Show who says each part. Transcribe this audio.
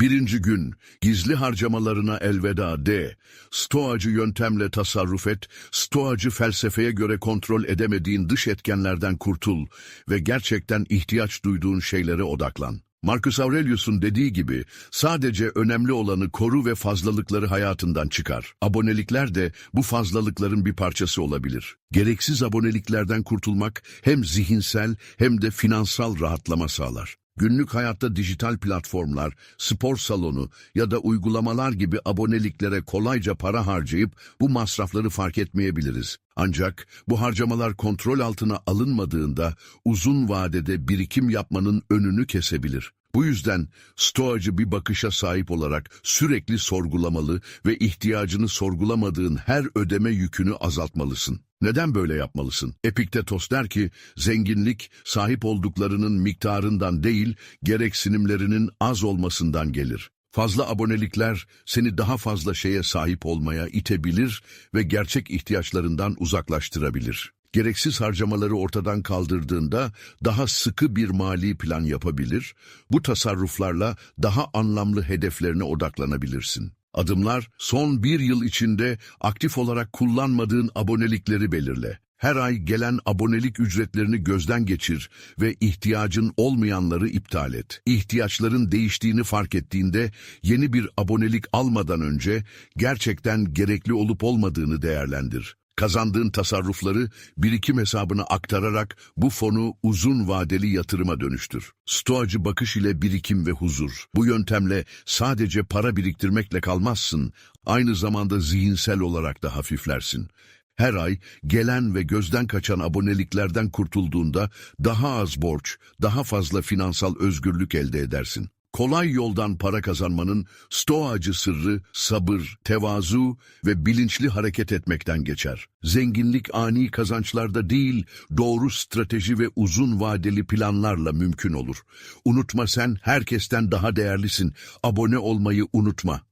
Speaker 1: Birinci gün, gizli harcamalarına elveda de. Stoacı yöntemle tasarruf et, stoacı felsefeye göre kontrol edemediğin dış etkenlerden kurtul ve gerçekten ihtiyaç duyduğun şeylere odaklan. Marcus Aurelius'un dediği gibi sadece önemli olanı koru ve fazlalıkları hayatından çıkar. Abonelikler de bu fazlalıkların bir parçası olabilir. Gereksiz aboneliklerden kurtulmak hem zihinsel hem de finansal rahatlama sağlar. Günlük hayatta dijital platformlar, spor salonu ya da uygulamalar gibi aboneliklere kolayca para harcayıp bu masrafları fark etmeyebiliriz. Ancak bu harcamalar kontrol altına alınmadığında uzun vadede birikim yapmanın önünü kesebilir. Bu yüzden stoacı bir bakışa sahip olarak sürekli sorgulamalı ve ihtiyacını sorgulamadığın her ödeme yükünü azaltmalısın. Neden böyle yapmalısın? Epiktetos der ki, zenginlik sahip olduklarının miktarından değil, gereksinimlerinin az olmasından gelir. Fazla abonelikler seni daha fazla şeye sahip olmaya itebilir ve gerçek ihtiyaçlarından uzaklaştırabilir. Gereksiz harcamaları ortadan kaldırdığında daha sıkı bir mali plan yapabilir, bu tasarruflarla daha anlamlı hedeflerine odaklanabilirsin. Adımlar, son bir yıl içinde aktif olarak kullanmadığın abonelikleri belirle. Her ay gelen abonelik ücretlerini gözden geçir ve ihtiyacın olmayanları iptal et. İhtiyaçların değiştiğini fark ettiğinde yeni bir abonelik almadan önce gerçekten gerekli olup olmadığını değerlendir. Kazandığın tasarrufları birikim hesabına aktararak bu fonu uzun vadeli yatırıma dönüştür. Stoacı bakış ile birikim ve huzur. Bu yöntemle sadece para biriktirmekle kalmazsın, aynı zamanda zihinsel olarak da hafiflersin. Her ay gelen ve gözden kaçan aboneliklerden kurtulduğunda daha az borç, daha fazla finansal özgürlük elde edersin. Kolay yoldan para kazanmanın stoacı sırrı sabır, tevazu ve bilinçli hareket etmekten geçer. Zenginlik ani kazançlarda değil, doğru strateji ve uzun vadeli planlarla mümkün olur. Unutma sen herkesten daha değerlisin. Abone olmayı unutma.